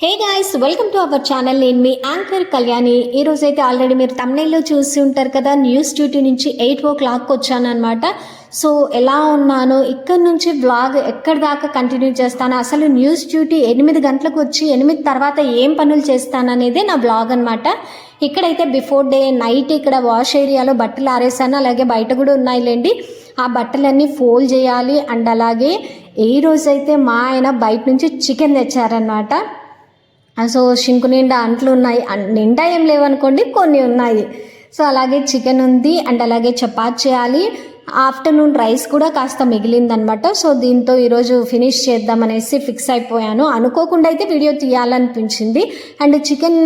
Hey guys welcome to our channel నేను మీ anchor Kalyani ఈ రోజైతే అయితే ఆల్రెడీ మీరు తమిళలో చూసి ఉంటారు కదా న్యూస్ డ్యూటీ నుంచి ఎయిట్ ఓ క్లాక్కి వచ్చానమాట సో ఎలా ఉన్నాను ఇక్కడ నుంచి వ్లాగ్ ఎక్కడి దాకా కంటిన్యూ చేస్తాను అసలు న్యూస్ డ్యూటీ ఎనిమిది గంటలకు వచ్చి ఎనిమిది తర్వాత ఏం పనులు చేస్తాననేదే నా వ్లాగ్ అనమాట ఇక్కడైతే బిఫోర్ డే నైట్ ఇక్కడ వాష్ ఏరియాలో బట్టలు ఆరేసాను అలాగే బయట కూడా ఉన్నాయిలేండి. ఆ బట్టలన్నీ ఫోల్డ్ చేయాలి అండ్ అలాగే ఈ రోజైతే మా ఆయన బయట నుంచి చికెన్ తెచ్చారనమాట సో షింకు నిండా అంట్లు ఉన్నాయి నిండా ఏం లేవనుకోండి కొన్ని ఉన్నాయి సో అలాగే చికెన్ ఉంది అండ్ అలాగే చపాత్ చేయాలి ఆఫ్టర్నూన్ రైస్ కూడా కాస్త మిగిలిందనమాట సో దీంతో ఈరోజు ఫినిష్ చేద్దామనేసి ఫిక్స్ అయిపోయాను అనుకోకుండా అయితే వీడియో తీయాలనిపించింది అండ్ చికెన్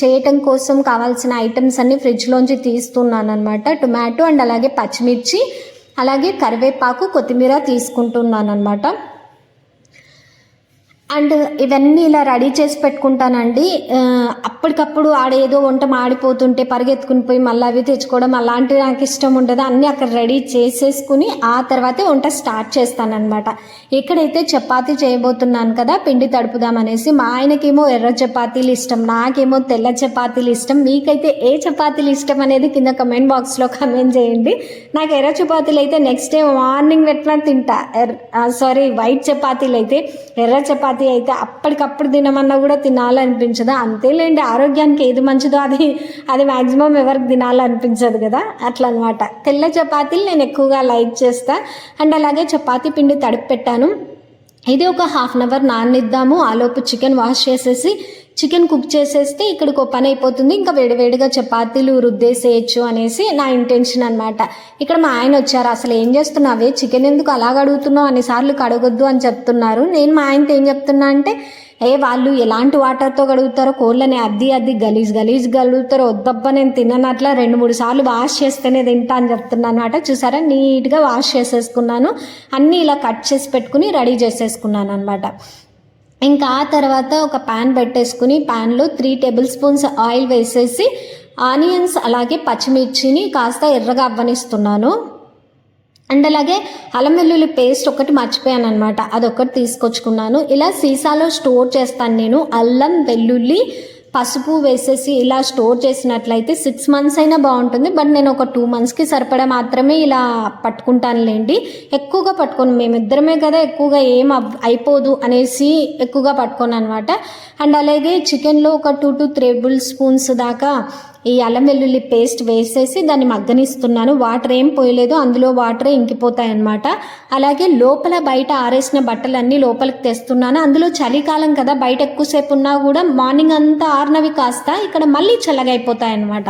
చేయటం కోసం కావాల్సిన ఐటమ్స్ అన్ని ఫ్రిడ్జ్లోంచి తీస్తున్నాను అనమాట టొమాటో అండ్ అలాగే పచ్చిమిర్చి అలాగే కరివేపాకు కొత్తిమీర తీసుకుంటున్నాను అనమాట అండ్ ఇవన్నీ ఇలా రెడీ చేసి పెట్టుకుంటానండి. అప్పటికప్పుడు ఆడేదో వంట మాడిపోతుంటే పరిగెత్తుకుని పోయి మళ్ళీ అవి తెచ్చుకోవడం అలాంటివి నాకు ఇష్టం ఉండదు. అన్నీ అక్కడ రెడీ చేసేసుకుని ఆ తర్వాతే వంట స్టార్ట్ చేస్తానన్నమాట. ఎక్కడైతే చపాతీ చేయబోతున్నాను కదా పిండి తడుపుదామనేసి మా ఆయనకేమో ఎర్ర చపాతీలు ఇష్టం నాకేమో తెల్ల చపాతీలు ఇష్టం మీకైతే ఏ చపాతీలు ఇష్టం అనేది కింద కమెంట్ బాక్స్లో కమెంట్ చేయండి. నాకు ఎర్ర చపాతీలు అయితే నెక్స్ట్ డే మార్నింగ్ పెట్టినా తింటా. సారీ వైట్ చపాతీలు అయితే ఎర్ర చపాతీ అయితే అప్పటికప్పుడు తినమన్నా కూడా తినాలనిపించదు? అంతేలేండి ఆరోగ్యానికి ఏది మంచిదో అది అది మ్యాక్సిమం ఎవరికి తినాలనిపించదు కదా? అట్లా అనమాట తెల్ల చపాతీలు నేను ఎక్కువగా లైక్ చేస్తా. అండ్ అలాగే చపాతీ పిండి తడిపి పెట్టాను ఇది ఒక హాఫ్ అన్ అవర్ నాననిద్దాము ఆలోపు చికెన్ వాష్ చేసేసి చికెన్ కుక్ చేసేస్తే ఇక్కడికి ఒక పని అయిపోతుంది. ఇంకా వేడివేడిగా చపాతీలు రుద్దేసేయచ్చు అనేసి నా ఇంటెన్షన్ అనమాట ఇక్కడ మా ఆయన వచ్చారు. అసలు ఏం చేస్తున్నావే? చికెన్ ఎందుకు అలాగ అడుగుతున్నావు? అన్నిసార్లు కడగొద్దు అని చెప్తున్నారు. నేను మా ఆయనతో ఏం చెప్తున్నా అంటే ఏ వాళ్ళు ఎలాంటి వాటర్తో కడుగుతారో కోళ్ళని అద్ది అద్ది గలీజ్ గలీజ్ కడుగుతారో వద్దబ్బా నేను తిన్నాను అట్లా రెండు మూడు సార్లు వాష్ చేస్తేనే తింటా అని చెప్తున్నాను అనమాట చూసారా? నీట్గా వాష్ చేసేసుకున్నాను. అన్నీ ఇలా కట్ చేసి పెట్టుకుని రెడీ చేసేసుకున్నాను అనమాట ఇంకా ఆ తర్వాత ఒక ప్యాన్ పెట్టేసుకుని ప్యాన్లో త్రీ టేబుల్ స్పూన్స్ ఆయిల్ వేసేసి ఆనియన్స్ అలాగే పచ్చిమిర్చిని కాస్త ఎర్రగా అవ్వనిస్తున్నాను. అండ్ అలాగే అల్లం వెల్లుల్లి పేస్ట్ ఒకటి మర్చిపోయాను అనమాట అదొకటి తీసుకొచ్చుకున్నాను. ఇలా సీసాలో స్టోర్ చేస్తాను నేను. అల్లం వెల్లుల్లి పసుపు వేసేసి ఇలా స్టోర్ చేసినట్లయితే సిక్స్ మంత్స్ అయినా బాగుంటుంది. బట్ నేను ఒక టూ మంత్స్కి సరిపడా మాత్రమే ఇలా పట్టుకుంటానులేండి. ఎక్కువగా పట్టుకోను. మేమిద్దరమే కదా ఎక్కువగా ఏం అయిపోదు అనేసి ఎక్కువగా పట్టుకోను అనమాట అండ్ అలాగే చికెన్లో ఒక టూ టు త్రేబుల్ స్పూన్స్ దాకా ఈ అల్లం వెల్లుల్లి పేస్ట్ వేసేసి దాన్ని మగ్గనిస్తున్నాను. వాటర్ ఏం పోయలేదు. అందులో వాటరే ఇంకిపోతాయి అన్నమాట అలాగే లోపల బయట ఆరేసిన బట్టలన్నీ లోపలికి తెస్తున్నాను. అందులో చలికాలం కదా బయట ఎక్కువసేపు ఉన్నా కూడా మార్నింగ్ అంతా ఆరినవి కాస్త ఇక్కడ మళ్ళీ చల్లగైపోతాయి అన్నమాట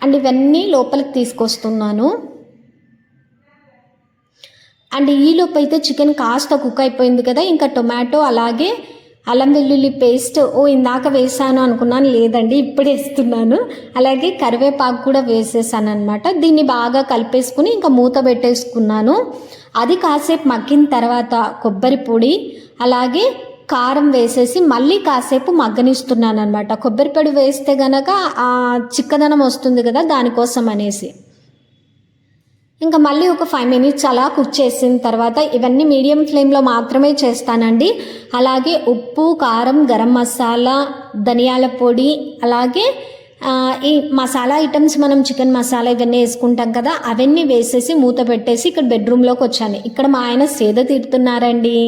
అండ్ ఇవన్నీ లోపలికి తీసుకొస్తున్నాను. అండ్ ఈలోపు అయితే చికెన్ కాస్త కుక్ అయిపోయింది కదా ఇంకా టొమాటో అలాగే అల్లం వెల్లుల్లి పేస్ట్ ఓ ఇందాక వేసాను అనుకున్నాను లేదండి ఇప్పుడు వేస్తున్నాను. అలాగే కరివేపాకు కూడా వేసేసాను అనమాట దీన్ని బాగా కలిపేసుకుని ఇంకా మూత పెట్టేసుకున్నాను. అది కాసేపు మగ్గిన తర్వాత కొబ్బరి పొడి అలాగే కారం వేసేసి మళ్ళీ కాసేపు మగ్గనిస్తున్నాను అనమాట కొబ్బరి పొడి వేస్తే గనక ఆ చిక్కదనం వస్తుంది కదా దానికోసం అనేసి. ఇంకా మళ్ళీ ఒక ఫైవ్ మినిట్స్ అలా కుక్ చేసిన తర్వాత ఇవన్నీ మీడియం ఫ్లేమ్లో మాత్రమే చేస్తానండి. అలాగే ఉప్పు కారం గరం మసాలా ధనియాల పొడి అలాగే ఈ మసాలా ఐటమ్స్ మనం చికెన్ మసాలా ఇవన్నీ వేసుకుంటాం కదా అవన్నీ వేసేసి మూత పెట్టేసి ఇక్కడ బెడ్రూమ్లోకి వచ్చాను. ఇక్కడ మా ఆయన సేద తీరుతున్నారండి.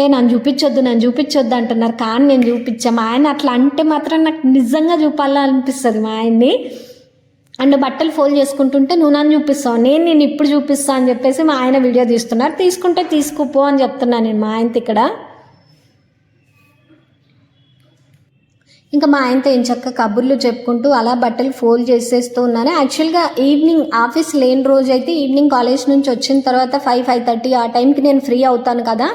ఏ నన్ను చూపించొద్దు నన్ను చూపించొద్దు అంటున్నారు. కానీ నేను చూపించాము ఆయన అట్లా అంటే మాత్రం నాకు నిజంగా చూపాలనిపిస్తుంది మా ఆయన్ని. అండ్ బట్టలు ఫోల్డ్ చేసుకుంటుంటే నువ్వు నన్ను చూపిస్తావు నేను నేను ఇప్పుడు చూపిస్తా అని చెప్పేసి మా ఆయన వీడియో తీస్తున్నారు. తీసుకుంటే తీసుకుపో అని చెప్తున్నాను నేను మా ఆయనతో ఇక్కడ. ఇంకా మా ఆయనతో ఏం చక్క కబుర్లు చెప్పుకుంటూ అలా బట్టలు ఫోల్డ్ చేసేస్తూ ఉన్నాను. యాక్చువల్గా ఈవినింగ్ ఆఫీస్ లేని రోజు అయితే ఈవినింగ్ కాలేజ్ నుంచి వచ్చిన తర్వాత ఫైవ్ ఫైవ్ థర్టీ ఆ టైంకి నేను ఫ్రీ అవుతాను కదా.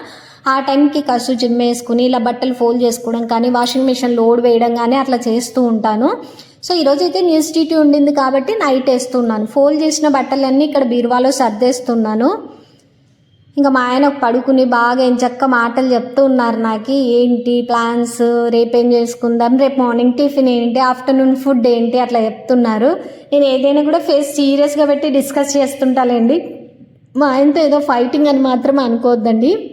ఆ టైంకి కసు జిమ్ వేసుకుని ఇలా బట్టలు ఫోల్డ్ చేసుకోవడం కానీ వాషింగ్ మిషన్ లోడ్ వేయడం కానీ అట్లా చేస్తూ ఉంటాను. సో ఈరోజు అయితే న్యూస్ టీటీ ఉండింది కాబట్టి నైట్ వేస్తున్నాను. ఫోల్డ్ చేసిన బట్టలన్నీ ఇక్కడ బీరువాలో సర్దేస్తున్నాను. ఇంకా మా ఆయన పడుకుని బాగా ఎంచక్క మాటలు చెప్తూ ఉన్నారు నాకు. ఏంటి ప్లాన్స్? రేపేం చేసుకుందాం? రేపు మార్నింగ్ టిఫిన్ ఏంటి? ఆఫ్టర్నూన్ ఫుడ్ ఏంటి? అట్లా చెప్తున్నారు. నేను ఏదైనా కూడా ఫేస్ సీరియస్గా పెట్టి డిస్కస్ చేస్తుంటాలేండి. మా ఆయనతో ఏదో ఫైటింగ్ అని మాత్రం అనుకోవద్దండి.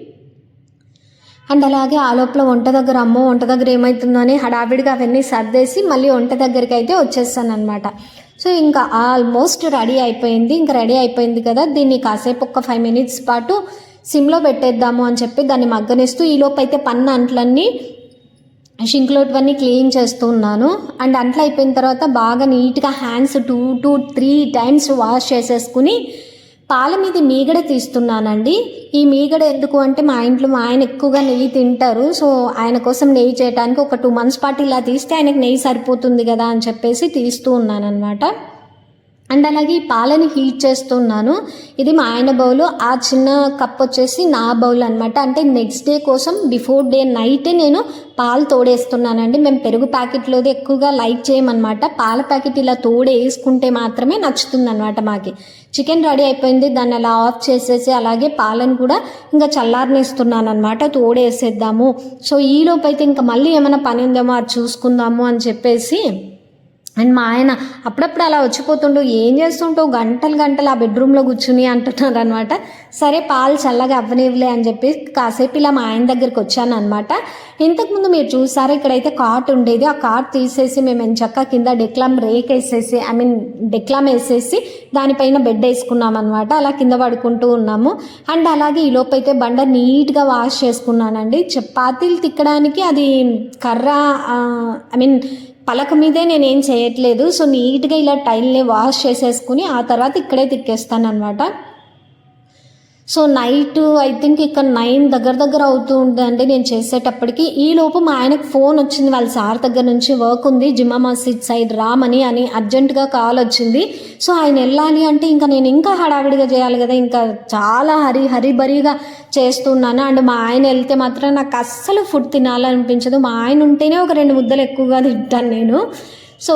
అండ్ అలాగే ఆ లోపల వంట దగ్గర అమ్మో వంట దగ్గర ఏమవుతుందో అని హడావిడిగా అవన్నీ సర్దేసి మళ్ళీ వంట దగ్గరికి అయితే వచ్చేస్తాను అనమాట సో ఇంకా ఆల్మోస్ట్ రెడీ అయిపోయింది. ఇంకా రెడీ అయిపోయింది కదా దీన్ని కాసేపు ఒక ఫైవ్ మినిట్స్ పాటు సిమ్లో పెట్టేద్దాము అని చెప్పి దాన్ని మగ్గనిస్తూ ఈలోపు అయితే పన్ను అంట్లన్నీ షింక్లోట్వన్నీ క్లీన్ చేస్తూ ఉన్నాను. అండ్ అంట్లు అయిపోయిన తర్వాత బాగా నీట్గా hands two two three times wash చేసేసుకుని పాల మీద మీగడ తీస్తున్నానండి. ఈ మీగడ ఎందుకు అంటే మా ఇంట్లో మా ఆయన ఎక్కువగా నెయ్యి తింటారు. సో ఆయన కోసం నెయ్యి చేయడానికి ఒక టూ మంత్స్ పాటు ఇలా తీస్తే ఆయనకు నెయ్యి సరిపోతుంది కదా అని చెప్పేసి తీస్తూ ఉన్నాను అనమాట అండ్ అలాగే ఈ పాలని హీట్ చేస్తున్నాను. ఇది మా ఆయన బౌల్. ఆ చిన్న కప్ వచ్చేసి నా బౌల్ అనమాట అంటే నెక్స్ట్ డే కోసం బిఫోర్ డే నైటే నేను పాలు తోడేస్తున్నానండి. మేము పెరుగు ప్యాకెట్లోది ఎక్కువగా లైక్ చేయమన్నమాట. పాల ప్యాకెట్ ఇలా తోడేసుకుంటే మాత్రమే నచ్చుతుంది అనమాట మాకి. చికెన్ రెడీ అయిపోయింది. దాన్ని అలా ఆఫ్ చేసేసి అలాగే పాలను కూడా ఇంకా చల్లారనిస్తున్నాను అనమాట తోడేసేద్దాము. సో ఈలోపు అయితే ఇంకా మళ్ళీ ఏమైనా పని ఉందేమో అది చూసుకుందాము అని చెప్పేసి అండ్ మా ఆయన అప్పుడప్పుడు అలా వచ్చిపోతుండు ఏం చేస్తుంటావు? గంటలు గంటలు ఆ బెడ్రూమ్లో కూర్చుని అంటున్నారు అనమాట సరే పాలు చల్లగా అవ్వనివ్వలే అని చెప్పి కాసేపు ఇలా మా ఆయన దగ్గరికి వచ్చాను అనమాట ఇంతకుముందు మీరు చూసారా ఇక్కడైతే కాట్ ఉండేది. ఆ కాట్ తీసేసి మేము ఎంచక్క కింద డెక్లామ్ రేక్ వేసేసి ఐ మీన్ డెక్లామ్ వేసేసి దానిపైన బెడ్ వేసుకున్నాం అనమాట అలా కింద పడుకుంటూ ఉన్నాము. అండ్ అలాగే ఈ లోపు అయితే బండ నీట్గా వాష్ చేసుకున్నానండి. చపాతీలు తిక్కడానికి అది కర్ర ఐ మీన్ పలక మీదే నేనేం చేయట్లేదు. సో నీట్గా ఇలా టైల్ని వాష్ చేసేసుకుని ఆ తర్వాత ఇక్కడే తిక్కేస్తాను అనమాట సో నైట్ ఐ థింక్ ఇక్కడ నైన్ దగ్గర దగ్గర అవుతూ ఉందండి. నేను చేసేటప్పటికి ఈ లోపు మా ఆయనకు ఫోన్ వచ్చింది. వాళ్ళ సార్ దగ్గర నుంచి వర్క్ ఉంది. జిమ్మా మసీద్ సైడ్ రామని అని అర్జెంటుగా కాల్ వచ్చింది. సో ఆయన వెళ్ళాలి అంటే ఇంకా నేను ఇంకా హడావిడిగా చేయాలి కదా. ఇంకా చాలా హరి హరిబరిగా చేస్తున్నాను. అండ్ మా ఆయన వెళ్తే మాత్రం నాకు అస్సలు ఫుడ్ తినాలనిపించదు. మా ఆయన ఉంటేనే ఒక రెండు ముద్దలు ఎక్కువగా తింటాను నేను. సో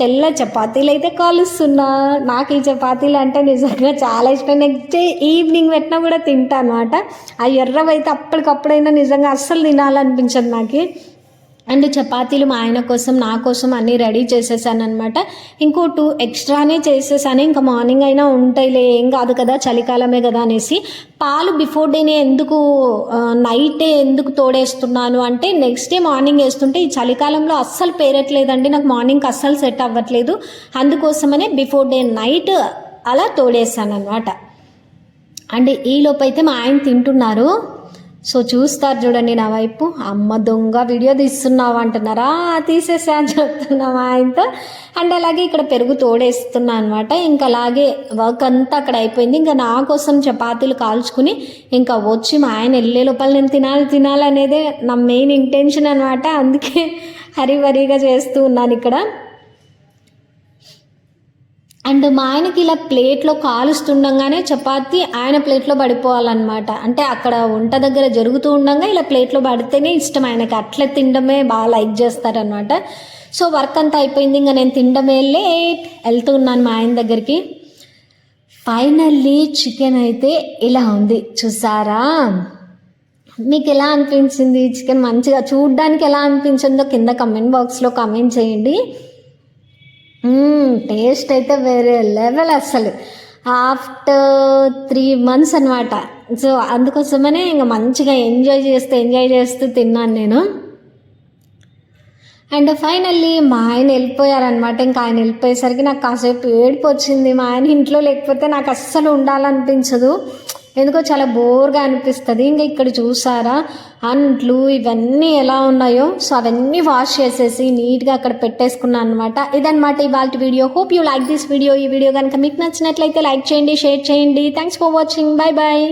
తెల్ల చపాతీలు అయితే కాలుస్తున్నా. నాకు ఈ చపాతీలు అంటే నిజంగా చాలా ఇష్టం. నెక్స్ట్ ఈవినింగ్ పెట్టినా కూడా తింటా అనమాట ఆ ఎర్రవైతే అప్పటికప్పుడైనా నిజంగా అస్సలు తినాలనిపించదు నాకు. అండ్ చపాతీలు మా ఆయన కోసం నా కోసం అన్నీ రెడీ చేసేసాను అనమాట ఇంకో టూ ఎక్స్ట్రానే చేసేసాను. ఇంకా మార్నింగ్ అయినా ఉంటాయిలే ఏం కాదు కదా చలికాలమే కదా అనేసి. పాలు బిఫోర్ డేనే ఎందుకు నైటే ఎందుకు తోడేస్తున్నాను అంటే నెక్స్ట్ డే మార్నింగ్ వేస్తుంటే ఈ చలికాలంలో అస్సలు పేరట్లేదండి. నాకు మార్నింగ్కి అస్సలు సెట్ అవ్వట్లేదు. అందుకోసమనే బిఫోర్ డే నైట్ అలా తోడేసాను అనమాట అండ్ ఈలోపు అయితే మా ఆయన తింటున్నారు. సో చూస్తారు చూడండి నా వైపు. అమ్మ దొంగ వీడియో తీస్తున్నావు అంటున్నారా? తీసేసా అని చెప్తున్నాం ఆయనతో. అండ్ అలాగే ఇక్కడ పెరుగు తోడేస్తున్నా అనమాట ఇంకా అలాగే వర్క్ అంతా అక్కడ అయిపోయింది. ఇంకా నా కోసం చపాతీలు కాల్చుకుని ఇంకా వచ్చి మా ఆయన వెళ్ళే లోపల నేను తినాలి తినాలి అనేదే నా మెయిన్ ఇంటెన్షన్ అనమాట అందుకే హరివరిగా చేస్తూ ఉన్నాను ఇక్కడ. అండ్ మా ఆయనకి ఇలా ప్లేట్లో కాలుస్తుండగానే చపాతి ఆయన ప్లేట్లో పడిపోవాలన్నమాట. అంటే అక్కడ వంట దగ్గర జరుగుతూ ఉండగా ఇలా ప్లేట్లో పడితేనే ఇష్టం. ఆయనకి అట్లా తినడమే బాగా లైక్ చేస్తారనమాట సో వర్క్ అంతా అయిపోయింది. ఇంకా నేను తినడమే లేట్ వెళ్తూ ఉన్నాను మా ఆయన దగ్గరికి. ఫైనల్లీ చికెన్ అయితే ఇలా ఉంది. చూసారా? మీకు ఎలా అనిపించింది? చికెన్ మంచిగా చూడడానికి ఎలా అనిపించిందో కింద కమెంట్ బాక్స్లో కమెంట్ చేయండి. టేస్ట్ అయితే వేరే లెవెల్ అసలు. ఆఫ్టర్ త్రీ మంత్స్ అనమాట సో అందుకోసమనే ఇంకా మంచిగా ఎంజాయ్ చేస్తూ ఎంజాయ్ చేస్తూ తిన్నాను నేను. అండ్ ఫైనల్లీ మా ఆయన వెళ్ళిపోయారనమాట ఇంకా ఆయన వెళ్ళిపోయేసరికి నాకు కాసేపు ఏడుపు వచ్చింది. మా ఆయన ఇంట్లో లేకపోతే నాకు అస్సలు ఉండాలనిపించదు. ఎందుకో చాలా బోర్గా అనిపిస్తుంది. ఇంకా ఇక్కడ చూసారా? అంట్లు ఇవన్నీ ఎలా ఉన్నాయో? సో అవన్నీ వాష్ చేసేసి నీట్గా అక్కడ పెట్టేసుకున్నాను అనమాట ఇదనమాట ఇవాళ video. Hope you like this video ఈ వీడియో కనుక మీకు నచ్చినట్లయితే లైక్ చేయండి షేర్ చేయండి. Thanks for watching bye bye